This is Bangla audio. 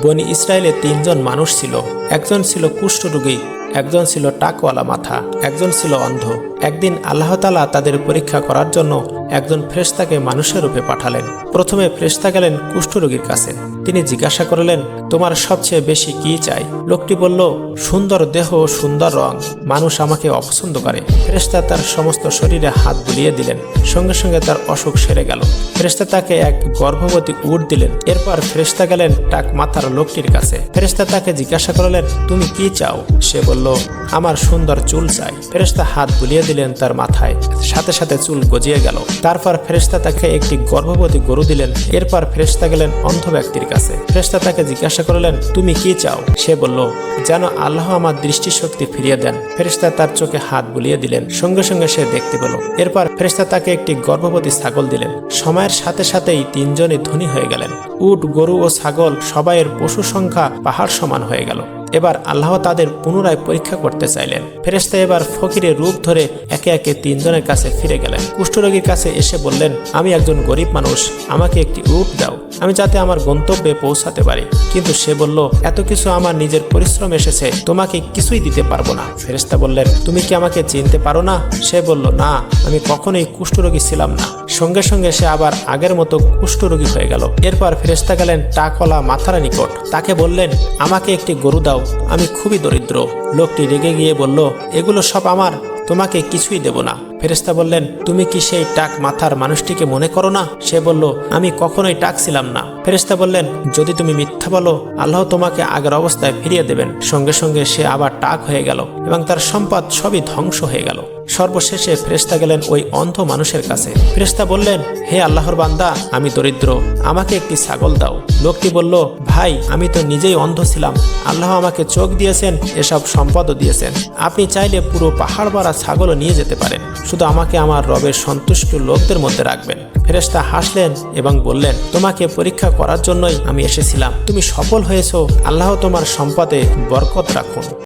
বনি ইসরায়েলে তিনজন মানুষ ছিল। একজন ছিল কুষ্ঠরোগী, একজন ছিল টাকওয়ালা মাথা, একজন ছিল অন্ধ। একদিন আল্লাহতালা তাদের পরীক্ষা করার জন্য একজন ফ্রেস্তাকে মানুষের রূপে পাঠালেন। প্রথমে ফ্রেস্তা গেলেন কুষ্ঠরোগীর কাছে। তিনি জিজ্ঞাসা করলেন, তোমার সবচেয়ে বেশি কি চাই? লোকটি বলল, সুন্দর দেহ ও সুন্দর রং। মানুষ আমাকে অপছন্দ করে। ফেরেস্তা তার সমস্ত শরীরে হাত বুলিয়ে দিলেন। সঙ্গে সঙ্গে তার অসুখ সেরে গেল। ফেরেস্তা তাকে এক গর্ভবতী উট দিলেন। এরপর ফেরেস্তা গেলেন টাক মাথার লোকটির কাছে। ফেরেস্তা তাকে জিজ্ঞাসা করলেন, তুমি কি চাও? সে বলল, আমার সুন্দর চুল চাই। ফেরেস্তা হাত বুলিয়ে দিলেন তার মাথায়। সাথে সাথে চুল গজিয়ে গেল। তারপর ফেরেস্তা তাকে একটি গর্ভবতী গরু দিলেন। এরপর ফেরেস্তা গেলেন অন্ধ ব্যক্তির কাছে। ফেরেস্তা তাকে জিজ্ঞাসা করলেন, তুমি কি চাও? সে বলল, যেন আল্লাহ আমার দৃষ্টিশক্তি ফিরিয়ে দেন। ফেরেস্তা তার চোখে হাত বুলিয়ে দিলেন। সঙ্গে সঙ্গে সে দেখতে পেল। এরপর ফেরেস্তা তাকে একটি গর্ভবতী ছাগল দিলেন। সময়ের সাথে সাথেই তিনজনই ধনী হয়ে গেলেন। উট, গরু ও ছাগল সবাইয়ের পশু সংখ্যা পাহাড় সমান হয়ে গেল। এবার আল্লাহ তাদের পুনরায় পরীক্ষা করতে চাইলেন। ফেরেস্তা এবার ফকিরের রূপ ধরে একে একে তিনজনের কাছে ফিরে গেলেন। কুষ্ঠরোগীর কাছে এসে বললেন, আমি একজন গরিব মানুষ, আমাকে একটি উট দাও। আমি যাতে আমার গন্তব্যে পৌঁছাতে পারি। কিন্তু সে বলল, এত কিছু আমার নিজের পরিশ্রম এসেছে, তোমাকে কিছুই দিতে পারব না। ফেরেস্তা বললেন, তুমি কি আমাকে চিনতে পারো না? সে বলল, না, আমি কখনোই কুষ্ঠরোগী ছিলাম না। সঙ্গে সঙ্গে সে আবার আগের মতো কুষ্ঠরোগী হয়ে গেল। এরপর ফেরেস্তা গেলেন টাকওয়ালা মাথার নিকট। তাকে বললেন, আমাকে একটি গরু দাও, আমি খুবই দরিদ্র। লোকটি রেগে গিয়ে বলল, এগুলো সব আমার, তোমাকে কিছুই দেব না। ফেরেস্তা বললেন, তুমি কি সেই টাক মাথার মানুষটিকে মনে করো না? সে বলল, আমি কখনোই টাক ছিলাম না। ফেরেস্তা বললেন, যদি তুমি মিথ্যা বলো, আল্লাহ তোমাকে আগের অবস্থায় ফিরিয়ে দেবেন। সঙ্গে সঙ্গে সে আবার টাক হয়ে গেল এবং তার সম্পদ সবই ধ্বংস হয়ে গেল। সর্বশেষে ফেরেস্তা গেলেন ওই অন্ধ মানুষের কাছে। ফেরেস্তা বললেন, হে আল্লাহর বান্দা, আমি দরিদ্র। আমাকে একটি ছাগল দাও। লোকটি বলল, ভাই, আমি তো নিজেই অন্ধ ছিলাম। আল্লাহ আমাকে চোখ দিয়েছেন, এসব সম্পদও দিয়েছেন। আপনি চাইলে পুরো পাহাড় বাড়া ছাগলও নিয়ে যেতে পারেন। শুধু আমাকে আমার রবের সন্তুষ্ট লোকদের মধ্যে রাখবেন। ফেরেস্তা হাসলেন এবং বললেন, তোমাকে পরীক্ষা করার জন্যই আমি এসেছিলাম। তুমি সফল হয়েছো। আল্লাহ তোমার সম্পদে বরকত রাখুন।